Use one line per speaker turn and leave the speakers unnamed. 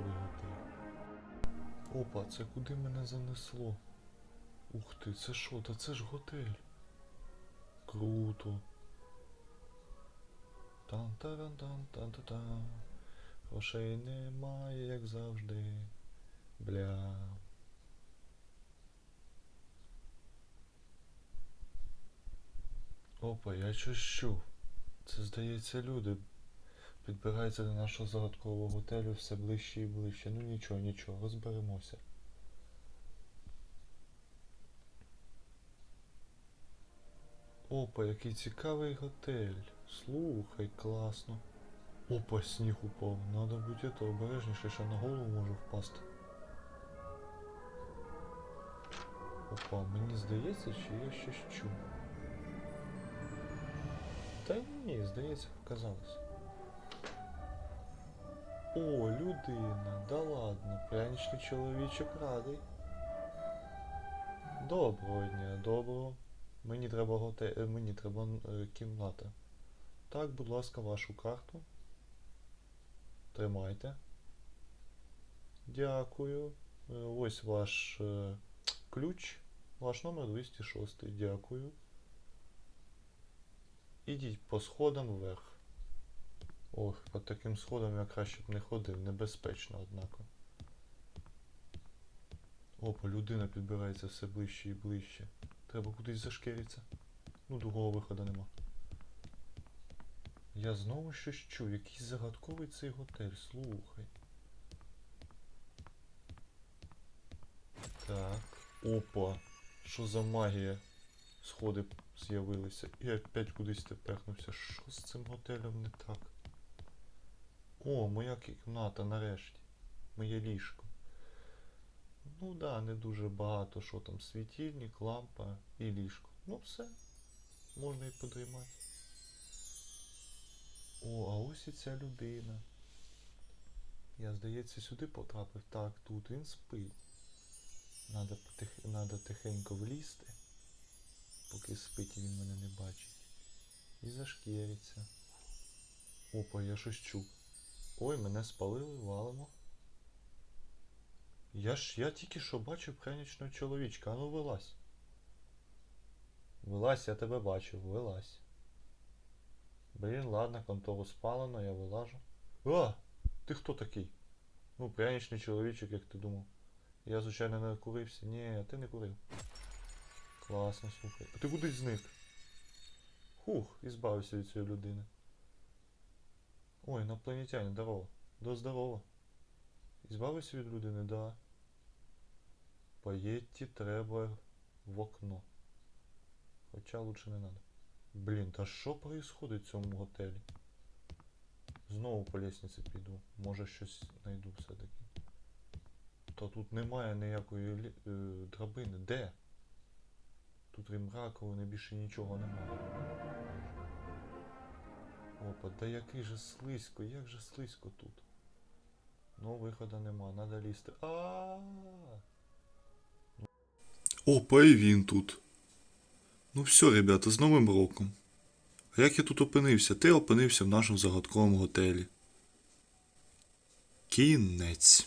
загадковий. Опа, це куди мене занесло? Ух ти, це що? Та це ж готель. Круто. тан таран тан тан та тан Грошей немає, як завжди. Бля. Опа, я щось чув. Це здається люди. Підбираються до нашого загадкового готелю все ближче і ближче. Ну нічого, нічого, розберемося. Опа, який цікавий готель. Слухай, класно. Опа, сніг упав. Надо бути то обережніше, ще на голову можу впасти. Опа, мені здається, чи я щось чув. Та ні, здається, показалось. О, людина, да ладно, пряничний чоловічок радий. Доброго дня, доброго. Мені треба готе... е, мені треба е, кімната. Так, будь ласка, вашу карту. Тримайте. Дякую. Е, Ось ваш ключ. Ваш номер 206. Дякую. Ідіть по сходам вверх. Ох, по таким сходам я краще б не ходив, небезпечно, однако. Опа, людина підбирається все ближче і ближче. Треба кудись зашкеритися. Ну, другого виходу нема. Я знову щось чую, якийсь загадковий цей готель, слухай. Так. Опа. Що за магія? Сходи з'явилися. І опять кудись тепехнувся. Що з цим готелем не так? О, моя кімната нарешті. Моє ліжко. Ну да, не дуже багато, що там, світильник, лампа і ліжко. Ну все. Можна і подрімати. О, а ось і ця людина. Я, здається, сюди потрапив. Так, тут він спить. Надо, потих... Надо тихенько влізти, поки спить і він мене не бачить. І зашкіриться. Опа, я щось чув. Ой, мене спалили, валимо. Я ж я тільки що бачив пряничного чоловічка. Ану вилазь. Вилазь, я тебе бачу, вилазь. Блін, ладно, контору спалено, я вилажу. А! Ти хто такий? Ну, пряничний чоловічок, як ти думав. Я, звичайно, не курився. Ні, ти не курив. Класно, слухай. А ти кудись зник? Хух, і збавився від цієї людини. Ой, інопланетянин, здорово. Да здорово. І від людини, да. Поїдьте треба в окно. Хоча лучше не надо. Блін, та що происходить в цьому готелі? Знову по лестниці піду. Може щось знайду все-таки. Та тут немає ніякої лі... е, драбини. Де? Тут крім раковини більше нічого немає. Опа, да який же слизько, як же слизько тут. Ну, виходу нема, треба лізти. А.
Опа, і він тут. Ну все, ребята, з Новим роком. А як я тут опинився? Ти опинився в нашому загадковому готелі. Кінець.